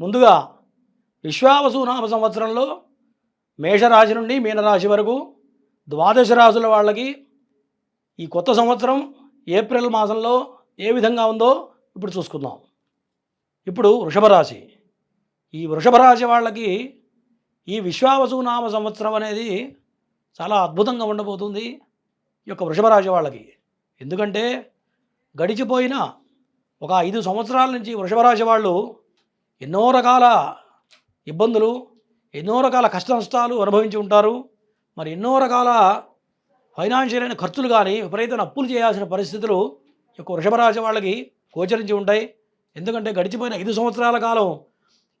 ముందుగా విశ్వావసు నామ సంవత్సరంలో మేషరాశి నుండి మీనరాశి వరకు ద్వాదశ రాశుల వాళ్ళకి ఈ కొత్త సంవత్సరం ఏప్రిల్ మాసంలో ఏ విధంగా ఉందో ఇప్పుడు చూసుకుందాం. ఇప్పుడు వృషభ రాశి ఈ వృషభ రాశి వాళ్ళకి ఈ విశ్వావసు నామ సంవత్సరం అనేది చాలా అద్భుతంగా ఉండబోతుంది ఈ యొక్క వృషభ రాశి వాళ్ళకి. ఎందుకంటే గడిచిపోయిన ఒక ఐదు సంవత్సరాల నుంచి వృషభ రాశి వాళ్ళు ఎన్నో రకాల ఇబ్బందులు ఎన్నో రకాల కష్ట నష్టాలు అనుభవించి ఉంటారు. మరి ఎన్నో రకాల ఫైనాన్షియల్ అయిన ఖర్చులు కానీ విపరీతమైన అప్పులు చేయాల్సిన పరిస్థితులు యొక్క వృషభరాశి వాళ్ళకి గోచరించి ఉంటాయి. ఎందుకంటే గడిచిపోయిన ఐదు సంవత్సరాల కాలం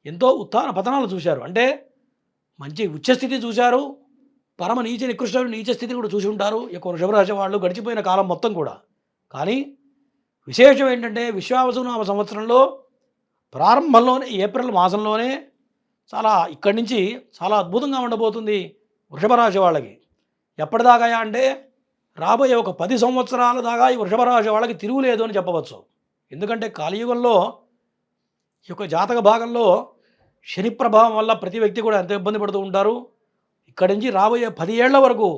ఎంతో ఉత్థాన పతనాలు చూశారు. అంటే మంచి ఉచ్చస్థితి చూశారు. పరమ నీచ నికృష్టమైన నీచ స్థితిని కూడా చూసి ఉంటారు యొక్క వృషభ వాళ్ళు గడిచిపోయిన కాలం మొత్తం కూడా. కానీ విశేషం ఏంటంటే విశ్వావసునామ సంవత్సరంలో ప్రారంభంలోనే ఏప్రిల్ మాసంలోనే చాలా ఇక్కడి నుంచి చాలా అద్భుతంగా ఉండబోతుంది వృషభరాశి వాళ్ళకి. ఎప్పటిదాకా అంటే రాబోయే ఒక పది సంవత్సరాల దాకా ఈ వృషభరాశి వాళ్ళకి తిరుగులేదు అని చెప్పవచ్చు. ఎందుకంటే కలియుగంలో ఈ యొక్క జాతక భాగంలో శని ప్రభావం వల్ల ప్రతి వ్యక్తి కూడా ఎంత ఇబ్బంది పడుతూ ఉంటారు. ఇక్కడి నుంచి రాబోయే పది ఏళ్ళ వరకు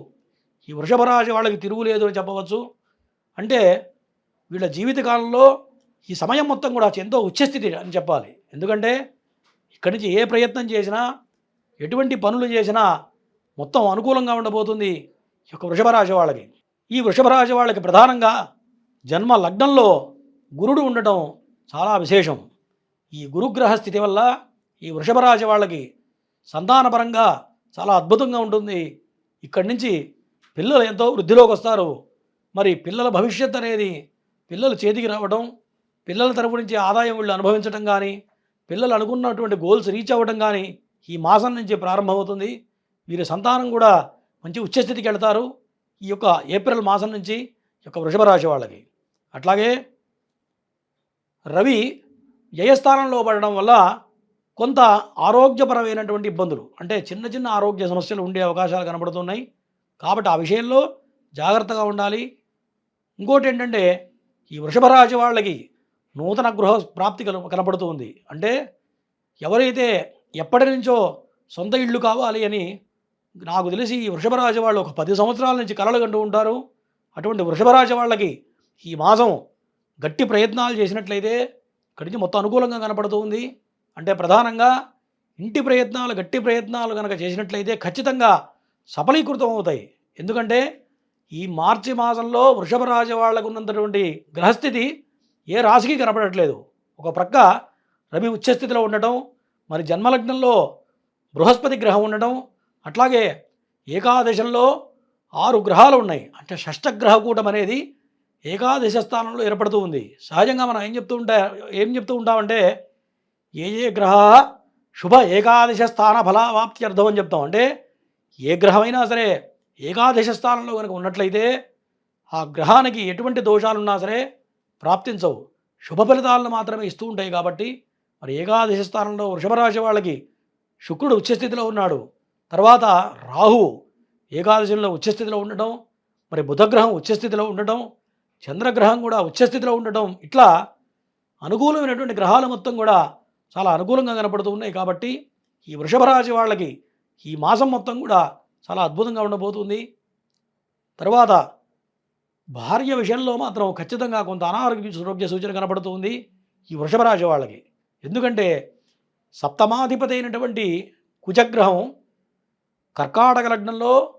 ఈ వృషభరాశి వాళ్ళకి తిరుగులేదు అని చెప్పవచ్చు. అంటే వీళ్ళ జీవితకాలంలో ఈ సమయం మొత్తం కూడా ఎంతో ఉచ్చస్థితి అని చెప్పాలి. ఎందుకంటే ఇక్కడి నుంచి ఏ ప్రయత్నం చేసినా ఎటువంటి పనులు చేసినా మొత్తం అనుకూలంగా ఉండబోతుంది ఈ యొక్క వృషభరాశి వాళ్ళకి. ఈ వృషభరాశి వాళ్ళకి ప్రధానంగా జన్మ లగ్నంలో గురుడు ఉండటం చాలా విశేషం. ఈ గురుగ్రహ స్థితి వల్ల ఈ వృషభరాశి వాళ్ళకి సంతానపరంగా చాలా అద్భుతంగా ఉంటుంది. ఇక్కడి నుంచి పిల్లలు ఎంతో వృద్ధిలోకి వస్తారు. మరి పిల్లల భవిష్యత్ అనేది పిల్లలు చేతికి రావడం పిల్లల తరపు నుంచి ఆదాయం వీళ్ళు అనుభవించడం కానీ పిల్లలు అనుకున్నటువంటి గోల్స్ రీచ్ అవ్వడం కానీ ఈ మాసం నుంచి ప్రారంభమవుతుంది. వీరి సంతానం కూడా మంచి ఉచ్చస్థితికి వెళ్తారు. ఈ యొక్క ఏప్రిల్ మాసం నుంచి ఈ యొక్క వృషభ రాశి వాళ్ళకి. అట్లాగే రవి వ్యయస్థానంలో పడడం వల్ల కొంత ఆరోగ్యపరమైనటువంటి ఇబ్బందులు అంటే చిన్న చిన్న ఆరోగ్య సమస్యలు ఉండే అవకాశాలు కనబడుతున్నాయి. కాబట్టి ఆ విషయంలో జాగ్రత్తగా ఉండాలి. ఇంకోటి ఏంటంటే ఈ వృషభ రాశి వాళ్ళకి నూతన గృహ ప్రాప్తి కన కనపడుతూ ఉంది. అంటే ఎవరైతే ఎప్పటి నుంచో సొంత ఇళ్ళు కావాలి అని నాకు తెలిసి ఈ వృషభరాజు వాళ్ళు ఒక పది సంవత్సరాల నుంచి కలలు కంటూ ఉంటారు. అటువంటి వృషభరాజు వాళ్ళకి ఈ మాసం గట్టి ప్రయత్నాలు చేసినట్లయితే ఇక్కడి నుంచి మొత్తం అనుకూలంగా కనపడుతూ ఉంది. అంటే ప్రధానంగా ఇంటి ప్రయత్నాలు గట్టి ప్రయత్నాలు కనుక చేసినట్లయితే ఖచ్చితంగా సఫలీకృతం అవుతాయి. ఎందుకంటే ఈ మార్చి మాసంలో వృషభ వాళ్ళకు ఉన్నటువంటి గ్రహస్థితి ఏ రాశికి కనపడట్లేదు. ఒక ప్రక్క రవి ఉచ్చస్థితిలో ఉండటం మరి జన్మలగ్నంలో బృహస్పతి గ్రహం ఉండటం అట్లాగే ఏకాదశంలో ఆరు గ్రహాలు ఉన్నాయి. అంటే షష్టగ్రహ కూటం అనేది ఏకాదశ స్థానంలో ఏర్పడుతూ ఉంది. సహజంగా మనం ఏం చెప్తూ ఉంటా ఏం చెప్తూ ఉంటామంటే ఏ ఏ గ్రహ శుభ ఏకాదశ స్థాన ఫలావాప్తి అర్థం అని చెప్తాం. అంటే ఏ గ్రహమైనా సరే ఏకాదశ స్థానంలో కనుక ఉన్నట్లయితే ఆ గ్రహానికి ఎటువంటి దోషాలున్నా సరే ప్రాప్తించవు. శుభ ఫలితాలను మాత్రమే ఇస్తూ ఉంటాయి కాబట్టి మరి ఏకాదశి స్థానంలో వృషభరాశి వాళ్ళకి శుక్రుడు ఉచ్చస్థితిలో ఉన్నాడు. తర్వాత రాహు ఏకాదశిలో ఉచ్చస్థితిలో ఉండటం మరి బుధగ్రహం ఉచ్చస్థితిలో ఉండటం చంద్రగ్రహం కూడా ఉచ్చస్థితిలో ఉండటం ఇట్లా అనుకూలమైనటువంటి గ్రహాలు మొత్తం కూడా చాలా అనుకూలంగా కనపడుతూ ఉన్నాయి కాబట్టి ఈ వృషభ రాశి వాళ్ళకి ఈ మాసం మొత్తం కూడా చాలా అద్భుతంగా ఉండబోతుంది. తర్వాత భార్య విషయంలో మాత్రం ఖచ్చితంగా కొంత అనారోగ్య ఆరోగ్య సూచన కనబడుతుంది ఈ వృషభరాశి వాళ్ళకి. ఎందుకంటే సప్తమాధిపతి అయినటువంటి కుజగ్రహం కర్కాటక లగ్నంలో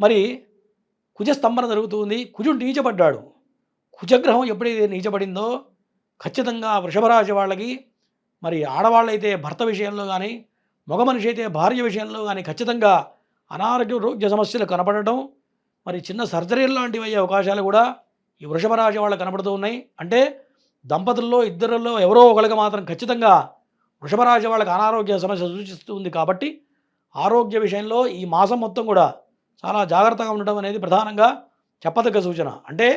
మరి కుజస్తంభన జరుగుతుంది. కుజుడు నీచబడ్డాడు కుజగ్రహం ఎప్పుడైతే నీచబడిందో ఖచ్చితంగా వృషభరాశి వాళ్ళకి మరి ఆడవాళ్ళైతే భర్త విషయంలో కానీ మగ మనిషి అయితే భార్య విషయంలో కానీ ఖచ్చితంగా అనారోగ్య రోగ్య సమస్యలు కనపడటం మరి చిన్న సర్జరీలు లాంటివి అయ్యే అవకాశాలు కూడా ఈ వృషభ రాశి వాళ్ళకి కనబడుతూ ఉన్నాయి. అంటే దంపతుల్లో ఇద్దరిలో ఎవరో ఒకరికి మాత్రం ఖచ్చితంగా వృషభ రాశి వాళ్ళకి అనారోగ్య సమస్య సూచిస్తుంది కాబట్టి ఆరోగ్య విషయంలో ఈ మాసం మొత్తం కూడా చాలా జాగ్రత్తగా ఉండడం అనేది ప్రధానంగా చెప్పదగ్గ సూచన. అంటే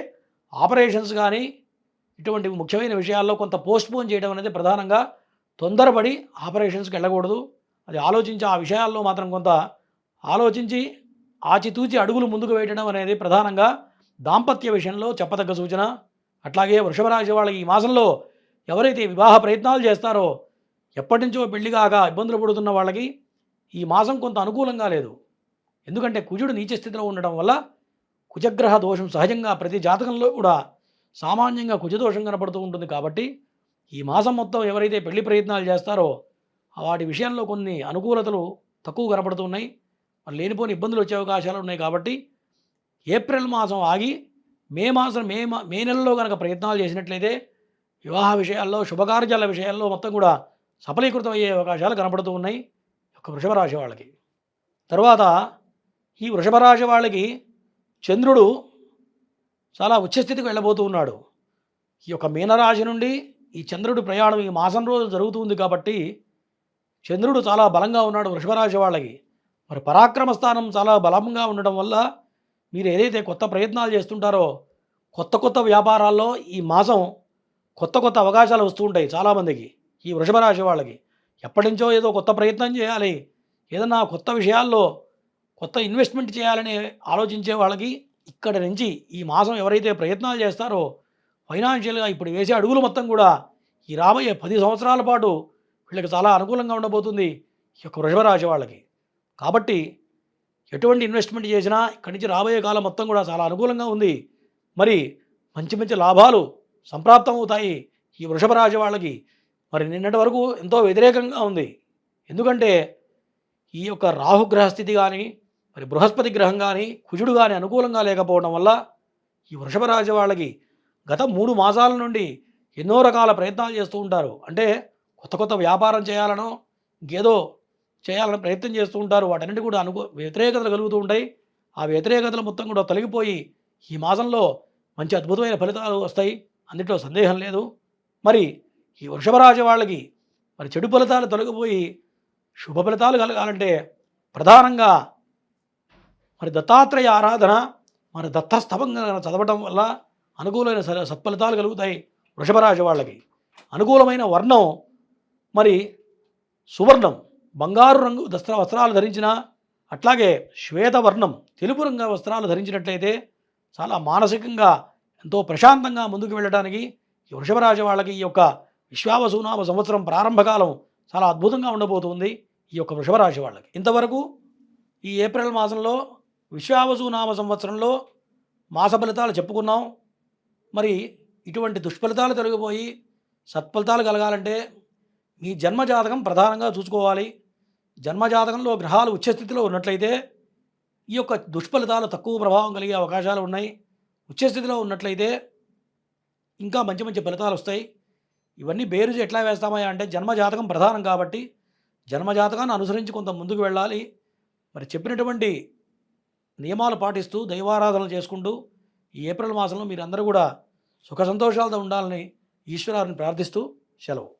ఆపరేషన్స్ కానీ ఇటువంటి ముఖ్యమైన విషయాల్లో కొంత పోస్ట్ పోన్ చేయడం అనేది ప్రధానంగా తొందరపడి ఆపరేషన్స్కి వెళ్ళకూడదు. అది ఆలోచించి ఆ విషయాల్లో మాత్రం కొంత ఆలోచించి ఆచితూచి అడుగులు ముందుకు వేయడం అనేది ప్రధానంగా దాంపత్య విషయంలో చెప్పదగ్గ సూచన. అట్లాగే వృషభరాశి వాళ్ళకి ఈ మాసంలో ఎవరైతే వివాహ ప్రయత్నాలు చేస్తారో ఎప్పటి నుంచో పెళ్ళి కాక ఇబ్బందులు పడుతున్న వాళ్ళకి ఈ మాసం కొంత అనుకూలంగా లేదు. ఎందుకంటే కుజుడు నీచ స్థితిలో ఉండడం వల్ల కుజగ్రహ దోషం సహజంగా ప్రతి జాతకంలో కూడా సామాన్యంగా కుజదోషం కనపడుతూ ఉంటుంది కాబట్టి ఈ మాసం మొత్తం ఎవరైతే పెళ్ళి ప్రయత్నాలు చేస్తారో వాటి విషయంలో కొన్ని అనుకూలతలు తక్కువ కనపడుతున్నాయి మరి లేనిపోని ఇబ్బందులు వచ్చే అవకాశాలు ఉన్నాయి కాబట్టి ఏప్రిల్ మాసం ఆగి మే మాసం మే మా మే నెలలో కనుక ప్రయత్నాలు చేసినట్లయితే వివాహ విషయాల్లో శుభకార్యాల విషయాల్లో మొత్తం కూడా సఫలీకృతం అయ్యే అవకాశాలు కనపడుతూ ఉన్నాయి ఒక వృషభరాశి వాళ్ళకి. తర్వాత ఈ వృషభరాశి వాళ్ళకి చంద్రుడు చాలా ఉచ్చస్థితికి వెళ్ళబోతూ ఉన్నాడు. ఈ యొక్క మీనరాశి నుండి ఈ చంద్రుడి ప్రయాణం ఈ మాసం రోజు జరుగుతుంది కాబట్టి చంద్రుడు చాలా బలంగా ఉన్నాడు వృషభరాశి వాళ్ళకి. మరి పరాక్రమ స్థానం చాలా బలంగా ఉండడం వల్ల మీరు ఏదైతే కొత్త ప్రయత్నాలు చేస్తుంటారో కొత్త కొత్త వ్యాపారాల్లో ఈ మాసం కొత్త కొత్త అవకాశాలు వస్తూ ఉంటాయి చాలామందికి ఈ వృషభ రాశి వాళ్ళకి. ఎప్పటి నుంచో ఏదో కొత్త ప్రయత్నం చేయాలి ఏదన్నా కొత్త విషయాల్లో కొత్త ఇన్వెస్ట్మెంట్ చేయాలని ఆలోచించే వాళ్ళకి ఇక్కడ నుంచి ఈ మాసం ఎవరైతే ప్రయత్నాలు చేస్తారో ఫైనాన్షియల్గా ఇప్పుడు వేసే అడుగులు మొత్తం కూడా ఈ రాబోయే పది సంవత్సరాల పాటు వీళ్ళకి చాలా అనుకూలంగా ఉండబోతుంది ఈ యొక్క వృషభ రాశి వాళ్ళకి. కాబట్టి ఎటువంటి ఇన్వెస్ట్మెంట్ చేసినా ఇక్కడి నుంచి రాబోయే కాలం మొత్తం కూడా చాలా అనుకూలంగా ఉంది. మరి మంచి మంచి లాభాలు సంప్రాప్తం అవుతాయి ఈ వృషభ రాశి వాళ్ళకి. మరి నిన్నటి వరకు ఎంతో వ్యతిరేకంగా ఉంది. ఎందుకంటే ఈ యొక్క రాహుగ్రహ స్థితి కానీ మరి బృహస్పతి గ్రహం కానీ కుజుడు కానీ అనుకూలంగా లేకపోవడం వల్ల ఈ వృషభ రాశి వాళ్ళకి గత మూడు మాసాల నుండి ఎన్నో రకాల ప్రయత్నాలు చేస్తూ ఉంటారు. అంటే కొత్త కొత్త వ్యాపారం చేయాలనో ఇంకేదో చేయాలని ప్రయత్నం చేస్తూ ఉంటారు. వాటన్నిటి కూడా అనుకూ వ్యతిరేకతలు కలుగుతూ ఉంటాయి. ఆ వ్యతిరేకతలు మొత్తం కూడా తొలగిపోయి ఈ మాసంలో మంచి అద్భుతమైన ఫలితాలు వస్తాయి. అందులో సందేహం లేదు. మరి ఈ వృషభ వాళ్ళకి మరి చెడు ఫలితాలు తొలగిపోయి శుభ ఫలితాలు కలగాలంటే ప్రధానంగా మరి దత్తాత్రేయ ఆరాధన మరి దత్తస్తవంగా చదవటం వల్ల అనుకూలమైన స- సత్ఫలితాలు కలుగుతాయి వృషభ వాళ్ళకి. అనుకూలమైన వర్ణం మరి సువర్ణం. బంగారు రంగు దస్త్ర వస్త్రాలు ధరించిన అట్లాగే శ్వేతవర్ణం తెలుపు రంగు వస్త్రాలు ధరించినట్లయితే చాలా మానసికంగా ఎంతో ప్రశాంతంగా ముందుకు వెళ్ళడానికి ఈ వృషభరాజు వాళ్ళకి ఈ యొక్క విశ్వావసునామ సంవత్సరం ప్రారంభకాలం చాలా అద్భుతంగా ఉండబోతుంది ఈ యొక్క వృషభరాశి వాళ్ళకి. ఇంతవరకు ఈ ఏప్రిల్ మాసంలో విశ్వావసునామ సంవత్సరంలో మాస ఫలితాలు చెప్పుకున్నాం. మరి ఇటువంటి దుష్ఫలితాలు తొలగిపోయి సత్ఫలితాలు కలగాలంటే మీ జన్మజాతకం ప్రధానంగా చూసుకోవాలి. జన్మజాతకంలో గ్రహాలు ఉచ్చస్థితిలో ఉన్నట్లయితే ఈ యొక్క దుష్ఫలితాలు తక్కువ ప్రభావం కలిగే అవకాశాలు ఉన్నాయి. ఉచ్చస్థితిలో ఉన్నట్లయితే ఇంకా మంచి మంచి ఫలితాలు వస్తాయి. ఇవన్నీ బేరుజు ఎట్లా వేస్తామయ్యా అంటే జన్మజాతకం ప్రధానం కాబట్టి జన్మజాతకాన్ని అనుసరించి కొంత ముందుకు వెళ్ళాలి. మరి చెప్పినటువంటి నియమాలు పాటిస్తూ దైవారాధనలు చేసుకుంటూ ఈ ఏప్రిల్ మాసంలో మీరందరూ కూడా సుఖ సంతోషాలతో ఉండాలని ఈశ్వరాన్ని ప్రార్థిస్తూ సెలవు.